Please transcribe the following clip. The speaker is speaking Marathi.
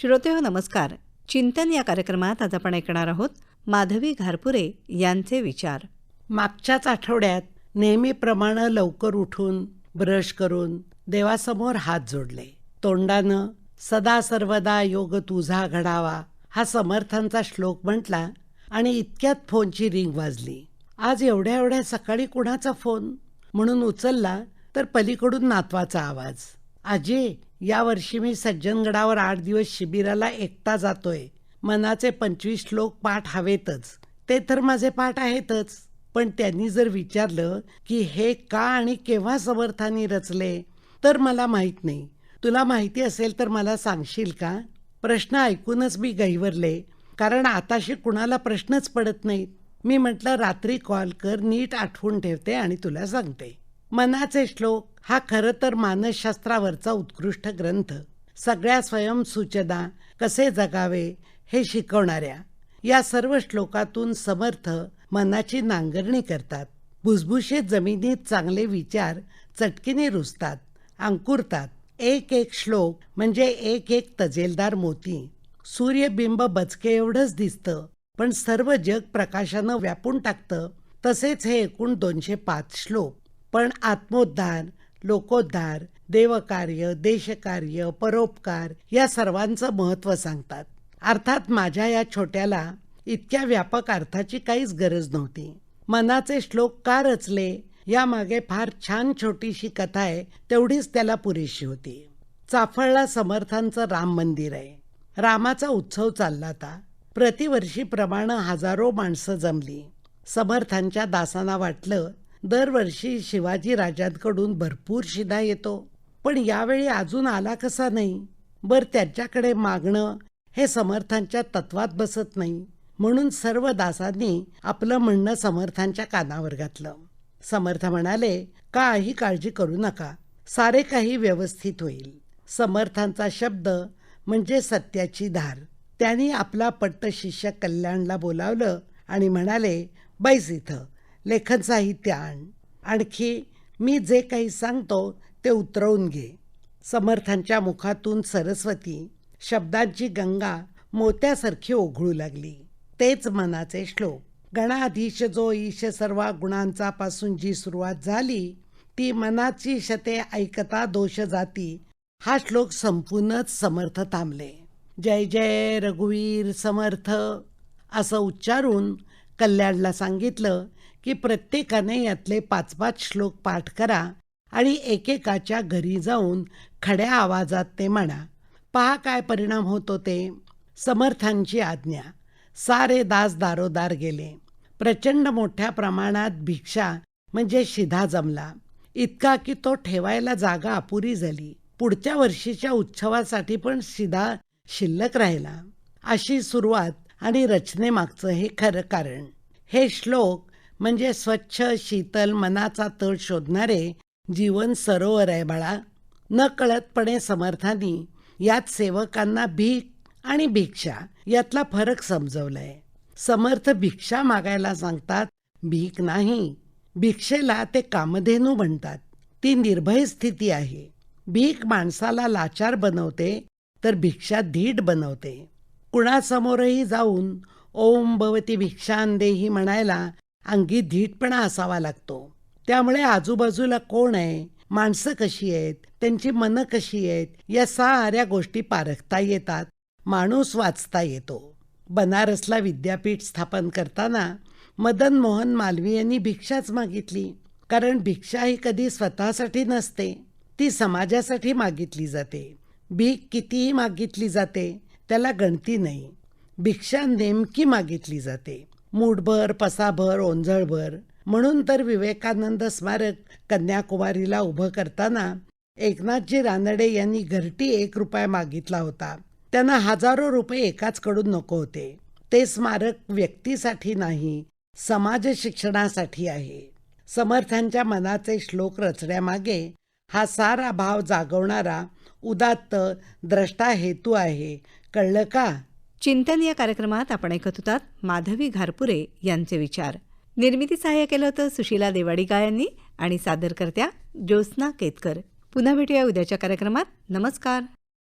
श्रोते हो नमस्कार. चिंतन या कार्यक्रमात आज आपण ऐकणार आहोत माधवी घारपुरे यांचे विचार. मागच्याच आठवड्यात नेहमीप्रमाणे लवकर उठून ब्रश करून देवासमोर हात जोडले. तोंडानं सदा सर्वदा योग तुझा घडावा हा समर्थांचा श्लोक म्हटला आणि इतक्यात फोनची रिंग वाजली. आज एवढ्या एवढ्या सकाळी कुणाचा फोन? म्हणून उचलला तर पलीकडून नातवाचा आवाज. आजी यावर्षी मी सज्जनगडावर आठ दिवस शिबिराला एकटा जातोय. मनाचे पंचवीस श्लोक पाठ हवेतच. ते तर माझे पाठ आहेतच. पण त्यांनी जर विचारलं की हे का आणि केव्हा समर्थानी रचले तर मला माहीत नाही. तुला माहिती असेल तर मला सांगशील का? प्रश्न ऐकूनच मी गहिवरले कारण आताशी कुणाला प्रश्नच पडत नाहीत. मी म्हटलं रात्री कॉल कर नीट आठवून ठेवते आणि तुला सांगते. मनाचे श्लोक हा खरं तर मानसशास्त्रावरचा उत्कृष्ट ग्रंथ. सगळ्या स्वयंसूचना कसे जगावे हे शिकवणाऱ्या या सर्व श्लोकातून समर्थ मनाची नांगरणी करतात. भुसभुशीत जमिनीत चांगले विचार चटकीने रुजतात अंकुरतात. एक एक श्लोक म्हणजे एक एक तजेलदार मोती. सूर्यबिंब बचके एवढंच दिसतं पण सर्व जग प्रकाशानं व्यापून टाकतं. तसेच हे एकूण दोनशे पाच श्लोक. पण आत्मोद्धार लोकोद्धार देवकार्य देशकार्य परोपकार या सर्वांचं महत्त्व सांगतात. अर्थात माझ्या या छोट्याला इतक्या व्यापक अर्थाची काहीच गरज नव्हती. मनाचे श्लोक का रचले यामागे फार छान छोटीशी कथा आहे तेवढीच त्याला पुरेशी होती. चाफळला समर्थांचं राम मंदिर आहे. रामाचा उत्सव चालला होता. प्रतिवर्षीप्रमाणे हजारो माणसं जमली. समर्थांच्या दासांना वाटलं दरवर्षी शिवाजी राजांकडून भरपूर शिदा येतो. पण यावेळी अजून आला कसा नाही? बर त्यांच्याकडे मागणं हे समर्थांच्या तत्वात बसत नाही. म्हणून सर्व दासांनी आपलं म्हणणं समर्थांच्या कानावर घातलं. समर्थ म्हणाले काही काळजी करू नका. सारे काही व्यवस्थित होईल. समर्थांचा शब्द म्हणजे सत्याची धार. त्यांनी आपला पट्ट शिष्य कल्याणला बोलावलं आणि म्हणाले बैस इथं. लेखन साहित्य आण. आणखी मी जे काही सांगतो ते उतरवून घे. समर्थांच्या मुखातून सरस्वती शब्दांची गंगा मोत्यासारखी ओघळू लागली. तेच मनाचे श्लोक. गणाधीश जो ईश सर्व गुणांचा पासून जी सुरुवात झाली ती मनाची शते ऐकता दोष जाती. हा श्लोक संपूर्णच समर्थ थांबले. जय जय रघुवीर समर्थ. असं उच्चारून कल्याणला सांगितलं की प्रत्येकाने यातले पाच पाच श्लोक पाठ करा आणि एकेकाच्या घरी जाऊन खड्या आवाजात ते म्हणा. पहा काय परिणाम होतो ते. समर्थांची आज्ञा. सारे दास दारोदार गेले. प्रचंड मोठ्या प्रमाणात भिक्षा म्हणजे शिधा जमला. इतका की तो ठेवायला जागा अपुरी झाली. पुढच्या वर्षीच्या उत्सवासाठी पण शिधा शिल्लक राहिला. अशी सुरुवात आणि रचनेमागचं हे खरं कारण. हे श्लोक म्हणजे स्वच्छ शीतल मनाचा तळ शोधणारे जीवन सरोवर आहे बाळा. न कळतपणे समर्थांनी यात सेवकांना भीक आणि भिक्षा यातला फरक समजवलाय. समर्थ भिक्षा मागायला सांगतात भीक नाही. भिक्षेला ते कामधेनू म्हणतात. ती निर्भय स्थिती आहे. भीक माणसाला लाचार बनवते तर भिक्षा धीट बनवते. कुणासमोरही जाऊन ओम भवती भिक्षान देही म्हणायला अंगी धीटपणा असावा लागतो. त्यामुळे आजूबाजूला कोण आहे माणसं कशी आहेत त्यांची मनं कशी आहेत या साऱ्या गोष्टी पारखता येतात माणूस वाचता येतो. बनारसला विद्यापीठ स्थापन करताना मदन मोहन मालवी यांनी भिक्षाच मागितली कारण भिक्षा ही कधी स्वतःसाठी नसते ती समाजासाठी मागितली जाते. भीक कितीही मागितली जाते त्याला गणती नाही. भिक्षा नेमकी मागितली जाते. मूठभर पसाभर ओंजळभर. म्हणून तर विवेकानंद स्मारक कन्याकुमारीला उभं करताना एकनाथजी रानडे यांनी घरटी एक रुपया मागितला होता. त्यांना हजारो रुपये एकाचकडून नको होते. ते स्मारक व्यक्तीसाठी नाही समाज शिक्षणासाठी आहे. समर्थांच्या मनाचे श्लोक रचण्यामागे हा सारा भाव जागवणारा उदात्त द्रष्टा हेतू आहे कळलं का? चिंतन या कार्यक्रमात आपण ऐकत होतात माधवी घारपुरे यांचे विचार. निर्मिती सहाय्य केलं होतं सुशीला देवाडिका यांनी आणि सादरकर्त्या ज्योत्स्ना केतकर. पुन्हा भेटूया उद्याच्या कार्यक्रमात. नमस्कार.